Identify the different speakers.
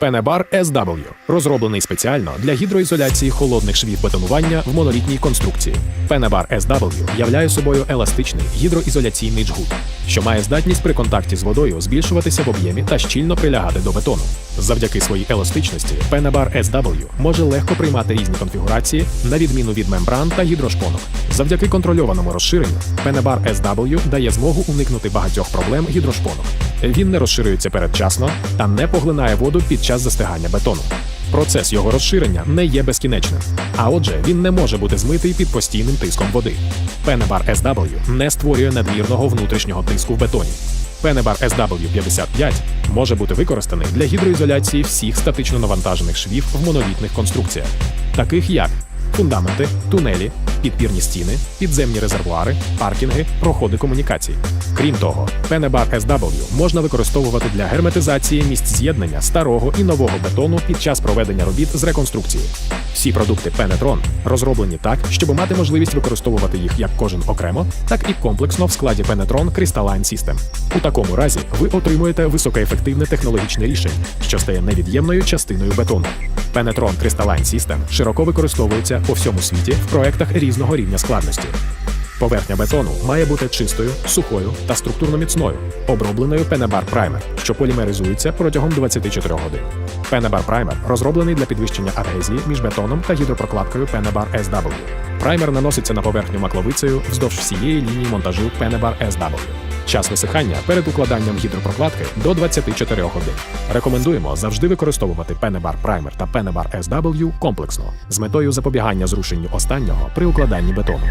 Speaker 1: Пенебар SW розроблений спеціально для гідроізоляції холодних швів бетонування в монолітній конструкції. Пенебар SW являє собою еластичний гідроізоляційний джгут, що має здатність при контакті з водою збільшуватися в об'ємі та щільно прилягати до бетону. Завдяки своїй еластичності, Пенебар SW може легко приймати різні конфігурації, на відміну від мембран та гідрошпонок. Завдяки контрольованому розширенню, Пенебар SW дає змогу уникнути багатьох проблем гідрошпонок. Він не розширюється передчасно та не поглинає воду під час застигання бетону. Процес його розширення не є безкінечним, а отже, він не може бути змитий під постійним тиском води. Пенебар SW не створює надмірного внутрішнього тиску в бетоні. Пенебар SW55 може бути використаний для гідроізоляції всіх статично навантажених швів в монолітних конструкціях, таких як фундаменти, тунелі, підпірні стіни, підземні резервуари, паркінги, проходи комунікацій. Крім того, Пенебар SW можна використовувати для герметизації місць з'єднання старого і нового бетону під час проведення робіт з реконструкції. Всі продукти Пенетрон розроблені так, щоб мати можливість використовувати їх як кожен окремо, так і комплексно в складі Penetron Crystalline System. У такому разі ви отримуєте високоефективне технологічне рішення, що стає невід'ємною частиною бетону. Penetron Crystalline System широко використовується по всьому світі в проектах різного рівня складності. Поверхня бетону має бути чистою, сухою та структурно міцною, обробленою Пенебар Primer, що полімеризується протягом 24 годин. Пенебар Primer розроблений для підвищення адгезії між бетоном та гідропрокладкою Пенебар SW. Праймер наноситься на поверхню макловицею вздовж всієї лінії монтажу Пенебар SW. Час висихання перед укладанням гідропрокладки до 24 годин. Рекомендуємо завжди використовувати Пенебар Праймер та Пенебар SW комплексно з метою запобігання зрушенню останнього при укладанні бетону.